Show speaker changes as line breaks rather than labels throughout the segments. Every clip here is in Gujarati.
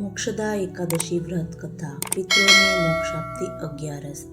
મોક્ષદા એકાદશી વ્રત કથા, પિતૃને મોક્ષાપ્તિ અગિયારસ.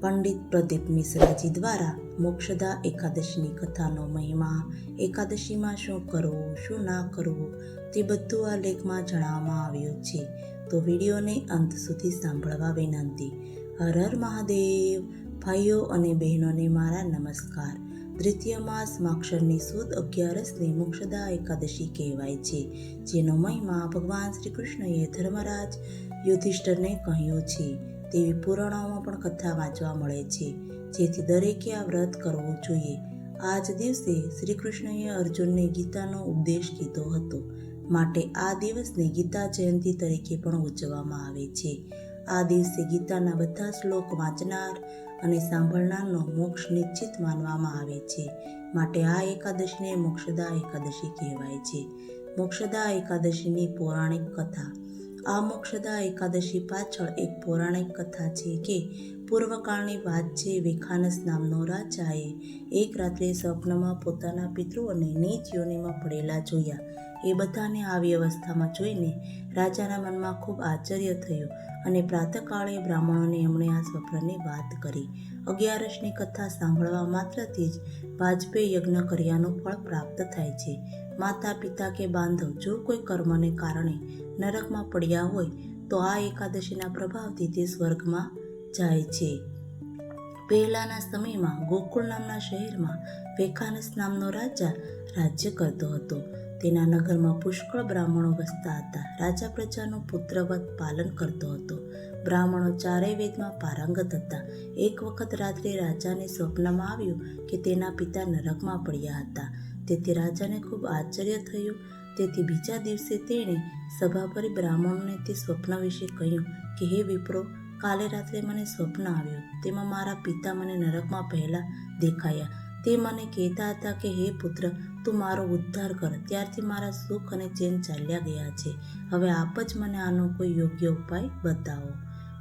પંડિત પ્રદીપ મિશ્રાજી દ્વારા મોક્ષદા એકાદશીની કથાનો મહિમા, એકાદશીમાં શું કરવું, શું ના કરવું, તે બધું આ લેખમાં જણાવવામાં આવ્યું છે. તો વિડીયોને અંત સુધી સાંભળવા વિનંતી. હર હર મહાદેવ. ભાઈઓ અને બહેનોને મારા નમસ્કાર. દ્વિતીય માસ માક્ષરની સુદ અગિયારસને મોક્ષદા એકાદશી કહેવાય છે, જેનો મહિમા ભગવાન શ્રી કૃષ્ણએ ધર્મરાજ યુધિષ્ઠરને કહ્યો છે. તેવી પુરાણોમાં પણ કથા વાંચવા મળે છે, જેથી દરેકે આ વ્રત કરવું જોઈએ. આ જ દિવસે શ્રી કૃષ્ણએ અર્જુનને ગીતાનો ઉપદેશ કીધો હતો. માટે આ દિવસને ગીતા જયંતિ તરીકે પણ ઉજવવામાં આવે છે. આ દિવસે ગીતાના બધા શ્લોક વાંચનાર અને સાંભળનારનો મોક્ષ નિશ્ચિત માનવામાં આવે છે. માટે આ એકાદશીને મોક્ષદા એકાદશી કહેવાય છે. મોક્ષદા એકાદશીની પૌરાણિક કથા. આ મોક્ષદા એકાદશી પાછળ એક પૌરાણિક કથા છે કે, પૂર્વકાળની વાત છે વેખાનસ નામનો રાજાએ એક રાત્રે સ્વપ્નમાં પોતાના પિતૃઓને નીચ યોનિમાં પડેલા જોયા. એ બધાને આવી અવસ્થામાં જોઈને રાજાના મનમાં ખૂબ આશ્ચર્ય થયું અને પ્રાતઃકાળે બ્રાહ્મણોને એમણે આ સ્વપ્નની વાત કરી. અગિયારસની કથા સાંભળવા માત્રથી જ વાજપેયી યજ્ઞ કર્યાનું ફળ પ્રાપ્ત થાય છે. માતા પિતા કે બાંધવ જો કોઈ કર્મને કારણે નરકમાં પડ્યા હોય તો આ એકાદશીના પ્રભાવથી તે સ્વર્ગમાં જાય છે. પહેલાના સમયમાં ગોકુળ નામના શહેરમાં વેખાનસ નામનો રાજા રાજ્ય કરતો હતો. તેના નગરમાં પુષ્કળ બ્રાહ્મણો વસતા હતા. રાજા પ્રજાનું પુત્રવત પાલન કરતો હતો. બ્રાહ્મણો ચારેય વેદમાં પારંગત હતા. એક વખત રાત્રે રાજાને સ્વપ્નમાં આવ્યું કે તેના પિતા નરકમાં પડ્યા હતા. તેથી રાજાને ખૂબ આશ્ચર્ય થયું. તેથી બીજા દિવસે તેણે સભા પર બ્રાહ્મણોને તે સ્વપ્ન વિશે કહ્યું કે, હે વિપ્રો, કાલે રાત્રે મને સ્વપ્ન આવ્યું. તેમાં મારા પિતા મને નરકમાં પહેલાં દેખાયા. તે મને કહેતા હતા કે, હે પુત્ર, તું મારો ઉદ્ધાર કર. ત્યારથી મારા સુખ અને ચેન ચાલ્યા ગયા છે. હવે આપ જ મને આનો કોઈ યોગ્ય ઉપાય બતાવો.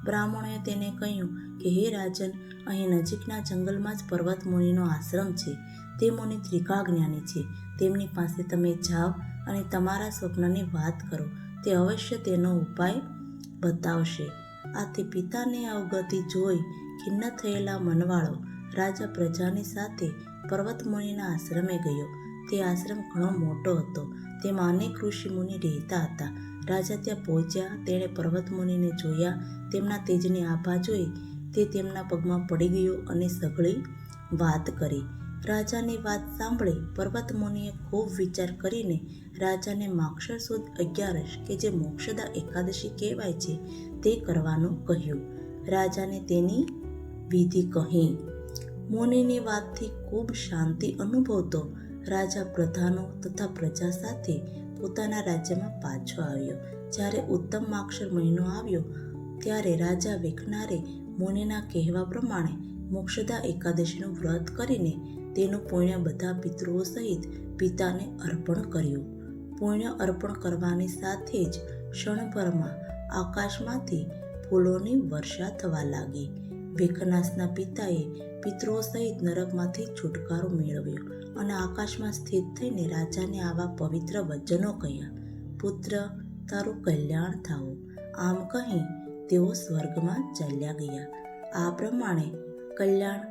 બ્રાહ્મણોએ તેને કહ્યું કે, હે રાજન, અહીં નજીકના જંગલમાં જ પર્વત મુનિનો આશ્રમ છે. તે મુનિ ત્રિકા જ્ઞાની છે. તેમની પાસે તમે જાઓ અને તમારા સ્વપ્નની વાત કરો. તે અવશ્ય તેનો ઉપાય બતાવશે. આથી પિતાને અવગતિ જોઈ ખિન્ન થયેલા મનવાળો રાજા પ્રજાની સાથે પર્વત મુનિના આશ્રમે ગયો. તે આશ્રમ ઘણો મોટો હતો. તેમાં અનેક ઋષિ મુનિ રહેતા હતા. રાજા ત્યાં પહોંચ્યા, તેણે પર્વત મુનિને જોયા. તેમના તેજની આભા જોઈ. તે તેમના પગમાં પડી ગયો અને સઘળી વાત કરી. રાજાની વાત સાંભળી પર્વત મુનિએ ખૂબ વિચાર કરીને રાજાને માક્ષર સુદ અગિયારસ કે જે મોક્ષદા એકાદશી કહેવાય છે તે કરવાનું કહ્યું. રાજાને તેની વિધિ કહી. મુનિની વાતથી ખૂબ શાંતિ અનુભવતો રાજા પ્રધાનો તથા પ્રજા સાથે પોતાના રાજ્યમાં પાછો આવ્યો. જ્યારે ઉત્તમ માક્ષર મહિનો આવ્યો, ત્યારે રાજા વેખનારે મુનિના કહેવા પ્રમાણે મોક્ષદા એકાદશીનું વ્રત કરીને તેનું પુણ્ય બધા પિતૃઓ સહિત પિતાને અર્પણ કર્યું. પુણ્ય અર્પણ કરવાની સાથે જ ક્ષણભરમાં આકાશમાંથી ફૂલોની વર્ષા થવા લાગી. વેખનાસના પિતાએ પિતૃઓ સહિત નરકમાંથી છુટકારો મેળવ્યો અને આકાશમાં સ્થિત થઈને રાજાને આવા પવિત્ર વચનો કહ્યા, પુત્ર, તારું કલ્યાણ થાવું આમ કહી તેઓ સ્વર્ગમાં ચાલ્યા ગયા. આ પ્રમાણે કલ્યાણ,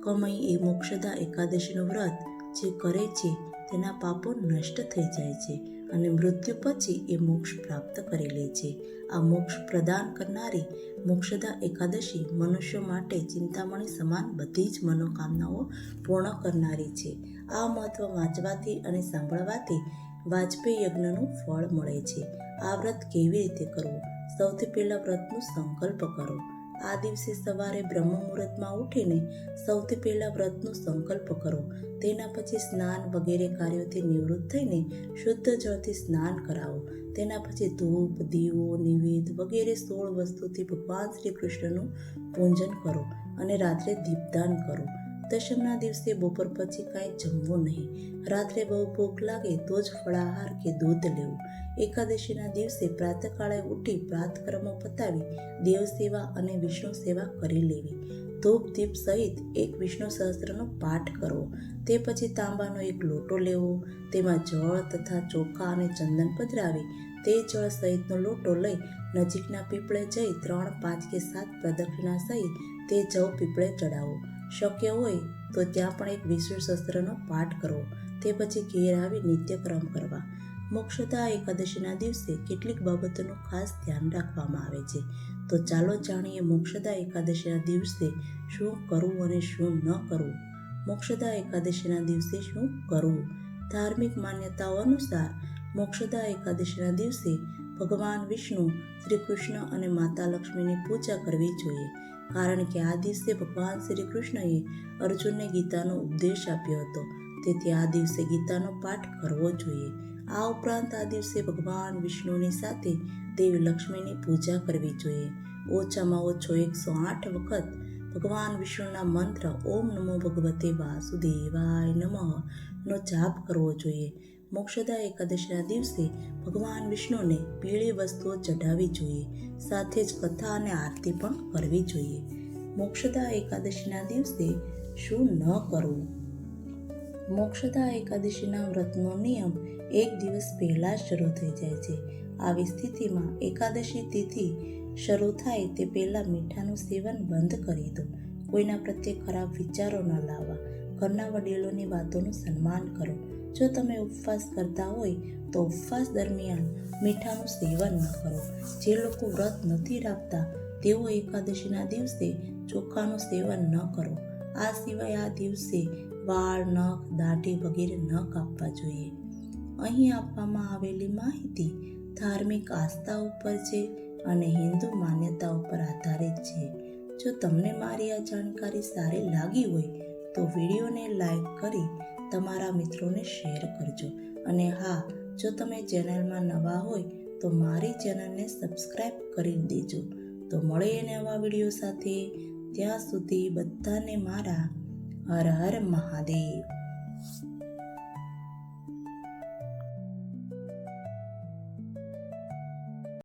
કમય એ મોક્ષદા એકાદશીનું વ્રત જે કરે છે તેના પાપો નષ્ટ થઈ જાય છે અને મૃત્યુ પછી એ મોક્ષ પ્રાપ્ત કરી લે છે. આ મોક્ષ પ્રદાન કરનારી મોક્ષદા એકાદશી મનુષ્ય માટે ચિંતામણી સમાન બધી જ મનોકામનાઓ પૂર્ણ કરનારી છે. આ મહત્વ વાંચવાથી અને સાંભળવાથી વાજપેયી યજ્ઞનું ફળ મળે છે. આ વ્રત કેવી રીતે કરવું? સૌથી પહેલાં વ્રતનો સંકલ્પ કરો. આ દિવસે સવારે બ્રહ્મ મુહૂર્તમાં ઉઠીને સૌથી પહેલાં વ્રતનો સંકલ્પ કરો. તેના પછી સ્નાન વગેરે કાર્યોથી નિવૃત્ત થઈને શુદ્ધ જળથી સ્નાન કરાવો. તેના પછી ધૂપ, દીવો, નિવેદ વગેરે સોળ વસ્તુથી ભગવાન શ્રી કૃષ્ણનું પૂજન કરો અને રાત્રે દીપદાન કરો. દશમના દિવસે બપોર પછી કાંઈ જમવું નહીં. રાત્રે બહુ ભૂખ લાગે તો જ ફળાહાર કે દૂધ લેવું. એકાદશીના દિવસે પ્રાતકાળે ઉઠી પ્રાતકર્મો પતાવી દેવ સેવા અને વિષ્ણુ સેવા કરી લેવી. ધૂપ દીપ સહિત એક વિષ્ણુ સહસ્ત્રનો પાઠ કરવો. તે પછી તાંબાનો એક લોટો લેવો. તેમાં જળ તથા ચોખા અને ચંદન પધરાવી તે જળ સહિતનો લોટો લઈ નજીકના પીપળે જઈ ત્રણ પાંચ કે સાત પ્રદક્ષિણા સહિત તે જવ પીપળે ચડાવો. શક્ય હોય તો ત્યાં પણ એક વિષ્ણુ શસ્ત્રનો પાઠ કરવો તે પછી ઘેર આવી નિત્યક્રમ કરવા. મોક્ષદા એકાદશીના દિવસે કેટલીક બાબતોનું ખાસ ધ્યાન રાખવામાં આવે છે. તો ચાલો જાણીએ મોક્ષદા એકાદશીના દિવસે શું કરવું અને શું ન કરવું. મોક્ષદા એકાદશીના દિવસે શું કરવું? ધાર્મિક માન્યતાઓ અનુસાર મોક્ષદા એકાદશીના દિવસે ભગવાન વિષ્ણુ, શ્રી કૃષ્ણ અને માતા લક્ષ્મીની પૂજા કરવી જોઈએ. કારણ કે આ દિવસે ભગવાન શ્રી કૃષ્ણએ અર્જુનને ગીતાનો ઉપદેશ આપ્યો હતો. તેથી આ દિવસે ગીતાનો પાઠ કરવો જોઈએ. આ ઉપરાંત આ દિવસે ભગવાન વિષ્ણુની સાથે દેવી લક્ષ્મીની પૂજા કરવી જોઈએ. ઓછામાં ઓછો એકસો આઠ વખત ભગવાન વિષ્ણુના મંત્ર ઓમ નમો ભગવતે વાસુદેવાય નમઃ નો જાપ કરવો જોઈએ. મોક્ષદા એકાદશીના દિવસે ભગવાન વિષ્ણુને પીળી વસ્તુઓ ચઢાવવી જોઈએ, સાથે જ કથા અને આરતી પણ કરવી જોઈએ. મોક્ષદા એકાદશીના દિવસે શું ન કરવું? મોક્ષદા એકાદશીના વ્રતનો નિયમ એક દિવસ પહેલાં શરૂ થઈ જાય છે. આવી સ્થિતિમાં એકાદશી તિથિ શરૂ થાય તે પહેલાં મીઠાનું સેવન બંધ કરી દો. કોઈના પ્રત્યે ખરાબ વિચારો ન લાવવા. ઘરના વડીલોની વાતોનું સન્માન કરો. જો તમે ઉપવાસ કરતા હોય, તો ઉપવાસ દરમિયાન મીઠાનું સેવન ન કરો. જે લોકો વ્રત નથી રાખતા, તેઓ એકાદશીના દિવસે ચોખાનું સેવન ન કરો. આ સિવાય આ દિવસે વાળ, નખ, દાઢી વગેરે ન કાપવા જોઈએ. અહીં આપવામાં આવેલી માહિતી ધાર્મિક આસ્થા ઉપર છે અને હિન્દુ માન્યતા ઉપર આધારિત છે. જો તમને મારી આ જાણકારી સારી લાગી હોય, તો વિડીયોને લાઈક કરી તમારા મિત્રોને શેર કરજો. અને હા, જો તમે ચેનલમાં નવા હોય, તો મારી ચેનલને સબસ્ક્રાઈબ કરી દેજો. તો મળીએ નવા વીડિયો સાથે. ત્યાં સુધી બધાને મારા હર હર મહાદેવ.